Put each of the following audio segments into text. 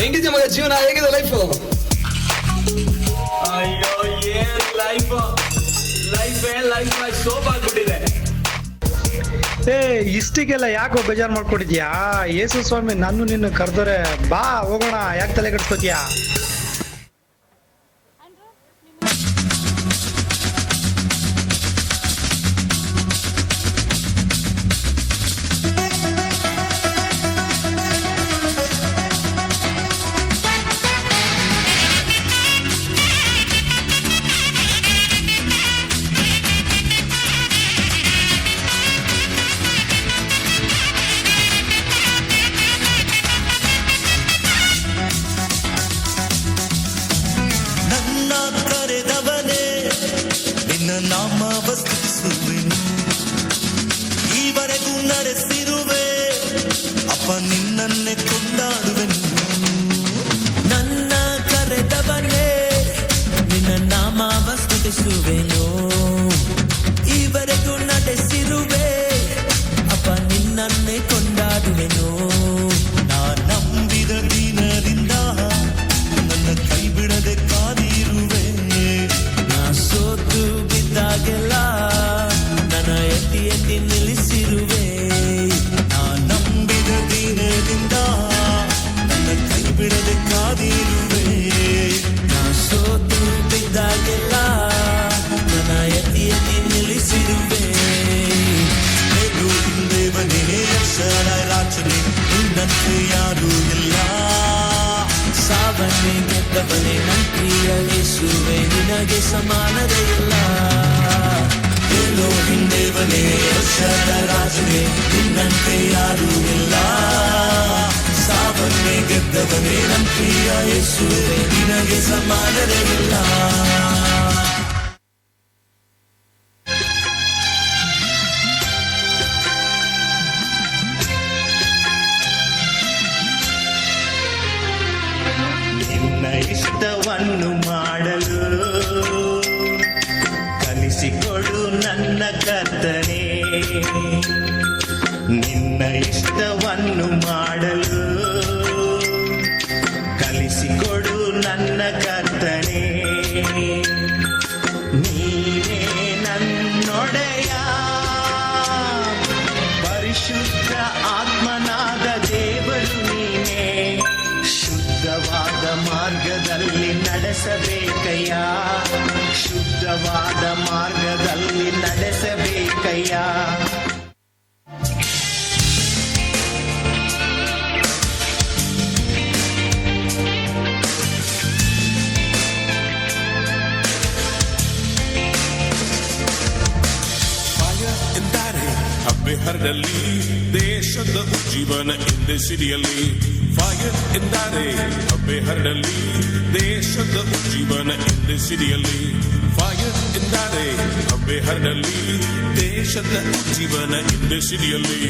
ಹೆಂಗಿದ್ಯಾ ಮಗ ಜೀವನ? ಹೇಗಿದೆ ಲೈಫ್ ಅಯ್ಯೋ ಏನ್ ಲೈಫ್ ಲೈಫ್ ಲೈಫ್ ಸೋಪ್ ಆಗ್ಬಿಟ್ಟಿದೆ. ಏ ಇಷ್ಟಿಗೆಲ್ಲ ಯಾಕೋ ಬೇಜಾರ್ ಮಾಡ್ಕೊಂಡಿದ್ಯಾ? ಯೇಸು ಸ್ವಾಮಿ ನಾನು ನಿನ್ನ ಕರೆದೋರೆ. ಬಾ ಹೋಗೋಣ. ಯಾಕೆ ತಲೆ ಕೆಡ್ಸ್ಕೊತೀಯಾ? ಈವರೆಗೂ ನಡೆಸಿರುವೆ ಅಪ್ಪ ನಿನ್ನನ್ನೇ ಕೊಂಡಾಡುವೆನು ಸಾವನ್ನೇ ಗೆದ್ದವನೇ ನನ್ನ ಪ್ರಿಯ ಯೇಸುವೆ ನಿನಗೆ ಸಮಾನದೇ ಇಲ್ಲ ಎಲೋಹಿಂ ದೇವನೇ ಅಕ್ಷರ ರಾಜನೇ ನಿನ್ನಂತೆ ಯಾರೂ ಇಲ್ಲ ಸಾವನ್ನೇ ಗೆದ್ದವನೇ ನನ್ನ ಪ್ರಿಯ ಯೇಸುವೆ ನಿನಗೆ ಸಮಾನರೇ ಇಷ್ಟವನ್ನು ಮಾಡಲು ಕಲಿಸಿಕೊಡು ನನ್ನ ಕರ್ತನೆ. ನಿನ್ನ ಇಷ್ಟವನ್ನು ಮಾಡಲು ಹಬ್ಬೆ ಹರಡಲ್ಲಿ ದೇಶದ ಉಜ್ಜೀವನ ಸಿರಿಯಲಿ ಫೈರ್ ಎಂದರೆ, ಹಬ್ಬೆ ಹರಡಲ್ಲಿ ದೇಶದ ಉಜ್ಜೀವನ ಸಿರಿಯಲಿ ಫೈರ್ ಎಂದರೆ, ಹಬ್ಬೆ ಹರಡಲ್ಲಿ ದೇಶದ ಉಜ್ಜೀವನ ಸಿರಿಯಲಿ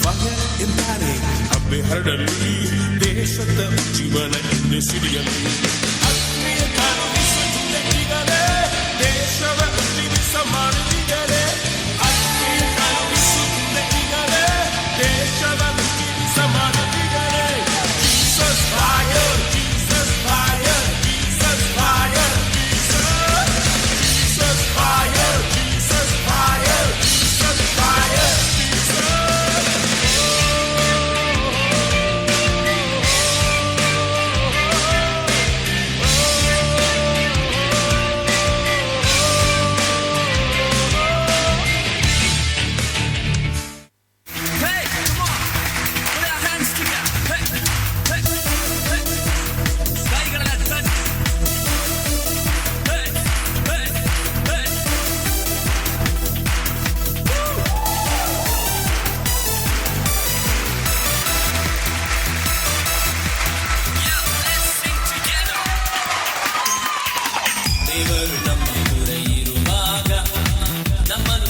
ಫೈರ್ ಎಂದರೆ, ಹಬ್ಬೆ ಹರಡಲ್ಲಿ ದೇಶದ ಉಜ್ಜೀವನ ಹಿಂದೆ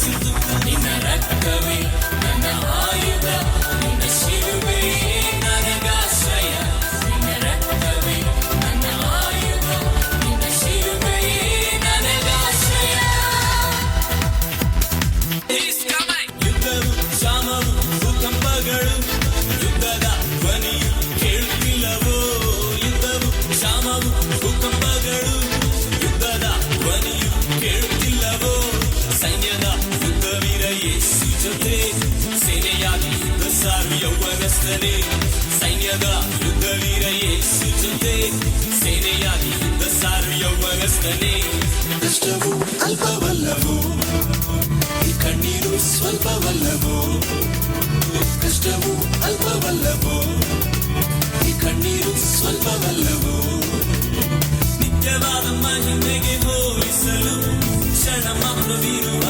ಉತ್ತರಿಸಿತು ನಿನ್ನ ರಕ್ತವೇ ನನ್ನ ಆಯುಧ ಯೌವನಸ್ಥನೇ ಸೈನ್ಯದ ಯುದ್ಧವೀರ ಯೇಸು ಜೊತೆ, ಸೇನೆಯಾಗಿ ಯುದ್ಧ ಸಾರು ಯೌವನಸ್ಥನೇ ಕಷ್ಟವು ಅಲ್ಪವಲ್ಲವೋ? ಈ ಕಣ್ಣೀರು ಸ್ವಲ್ಪವಲ್ಲವೋ? ಕಷ್ಟವು ಅಲ್ಪವಲ್ಲವೋ? ಈ ಕಣ್ಣೀರು ಸ್ವಲ್ಪವಲ್ಲವೋ? ನಿತ್ಯವಾದ ಮಹಿಮೆಗೆ ಹೋಲಿಸಲು ಕ್ಷಣ ಮಾತ್ರವಿರುವ